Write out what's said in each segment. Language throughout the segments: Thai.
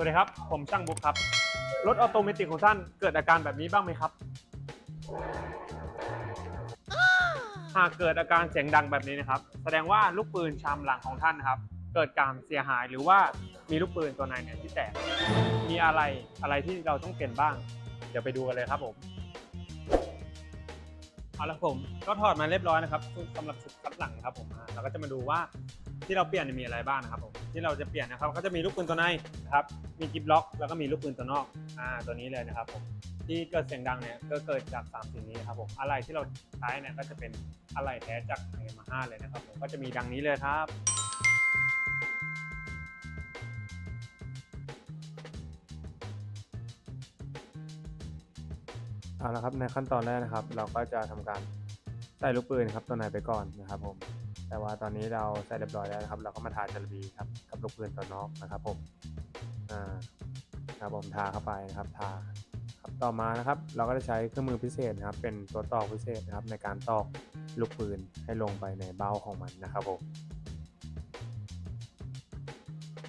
วัสดีครับ ผมช่างบุ๊คครับ รถออโตเมติกของท่านเกิดอาการแบบนี้บ้างไหมครับ หากเกิดอาการเสียงดังแบบนี้นะครับ แสดงว่าลูกปืนชามหลังของท่านนะครับ เกิดการเสียหายหรือว่ามีลูกปืนตัวไหนเนี่ยที่แตก มีอะไรอะไรที่เราต้องเปลี่ยนบ้าง เดี๋ยวไปดูกันเลยครับผม เอาละผมก็ถอดมาเรียบร้อยนะครับสำหรับชุดคัดหลังครับผมเราก็จะมาดูว่าที่เราเปลี่ยนมีอะไรบ้างนะครับผม ที่เราจะเปลี่ยนนะครับก็จะมีลูกปืนตัวในนะครับมีกิบล็อก แล้วก็มีลูกปืนตัวนอกอ่าตัวนี้เลยนะครับผมที่เกิดเสียงดังเนี่ยก็เกิดจากสามสิ่งนี้ครับผมอะไรที่เราใช้เนี่ยก็จะเป็นอะไรแท้จากไอมาห้าเลยนะครับผมก็จะมีดังนี้เลยครับเอาละครับในขั้นตอนแรกนะครับ เราก็จะทำการใส่ลูกปืนครับตัวไหนไปก่อนนะครับผม แต่ว่าตอนนี้เราใส่เรียบร้อยแล้วนะครับ เราก็มาทาจารบีครับกับลูกปืนตัวนอกนะครับผมอ่าครับผมทาเข้าไปนะครับทาครับต่อมานะครับเราก็จะใช้เครื่องมือพิเศษนะครับ เป็นตัวตอกพิเศษนะครับ ในการตอกลูกปืนให้ลงไปในเบ้าของมันนะครับผม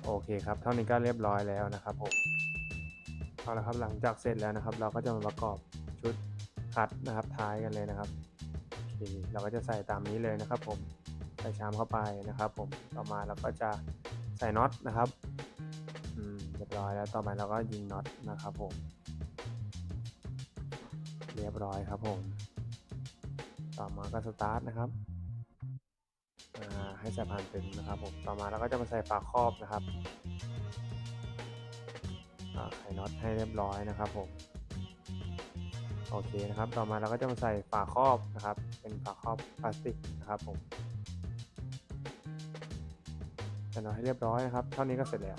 โอเคครับเท่านี้ก็เรียบร้อยแล้วนะครับผมเอาละครับหลังจากเสร็จแล้วนะครับ เราก็จะมาประกอบชุดคัดนะครับท้ายกันเลยนะครับโอเคเราก็จะใส่ตามนี้เลยนะครับผม ใส่ชามเข้าไปนะครับผมต่อมาเราก็จะใส่น็อตนะครับอืมเรียบร้อยแล้วต่อมาเราก็ยิงน็อตนะครับผม เรียบร้อยครับผม ต่อมาก็สตาร์ทนะครับอ่าให้ใส่ผ่านตึงนะครับผมต่อมาเราก็จะมาใส่ฝาครอบนะครับไขน็อตให้เรียบร้อยนะครับผมโอเคนะครับ ต่อมาเราก็จะมาใส่ฝาครอบนะครับ เป็นฝาครอบพลาสติกนะครับผม ใส่น็อตให้เรียบร้อยนะครับ เท่านี้ก็เสร็จแล้ว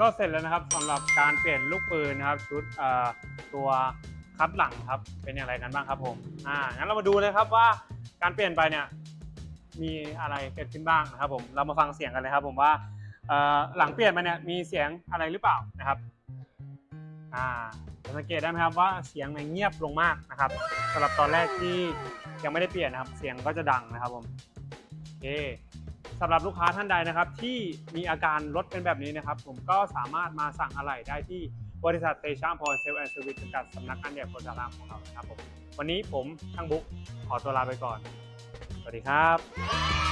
ก็เสร็จแล้วนะครับสำหรับการเปลี่ยนลูกปืนนะครับ ชุดตัวคัดหลังครับ เป็นอย่างไรกันบ้างครับผมอ่างั้นเรามาดูเลยครับว่าการเปลี่ยนไปเนี่ยมีอะไรเกิดขึ้นบ้างนะครับ ผมเรามาฟังเสียงกันเลยครับผมว่าหลังเปลี่ยนมาเนี่ยมีเสียงอะไรหรือเปล่านะครับอ่าสังเกตได้ไหมครับว่าเสียงเนี่ยเงียบลงมากนะครับสำหรับตอนแรกที่ยังไม่ได้เปลี่ยนนะครับ เสียงก็จะดังนะครับผมโอเค สำหรับลูกค้าท่านใดนะครับ ที่มีอาการรถเป็นแบบนี้นะครับ ผมก็สามารถมาสั่งอะไหล่ได้ที่บริษัทเตชามพรเซลแอนด์เซอร์วิสจำกัดสำนักงานใหญ่โพธารามของเรานะครับผมวันนี้ผมช่างบุ๊กขอตัวลาไปก่อน สวัสดีครับ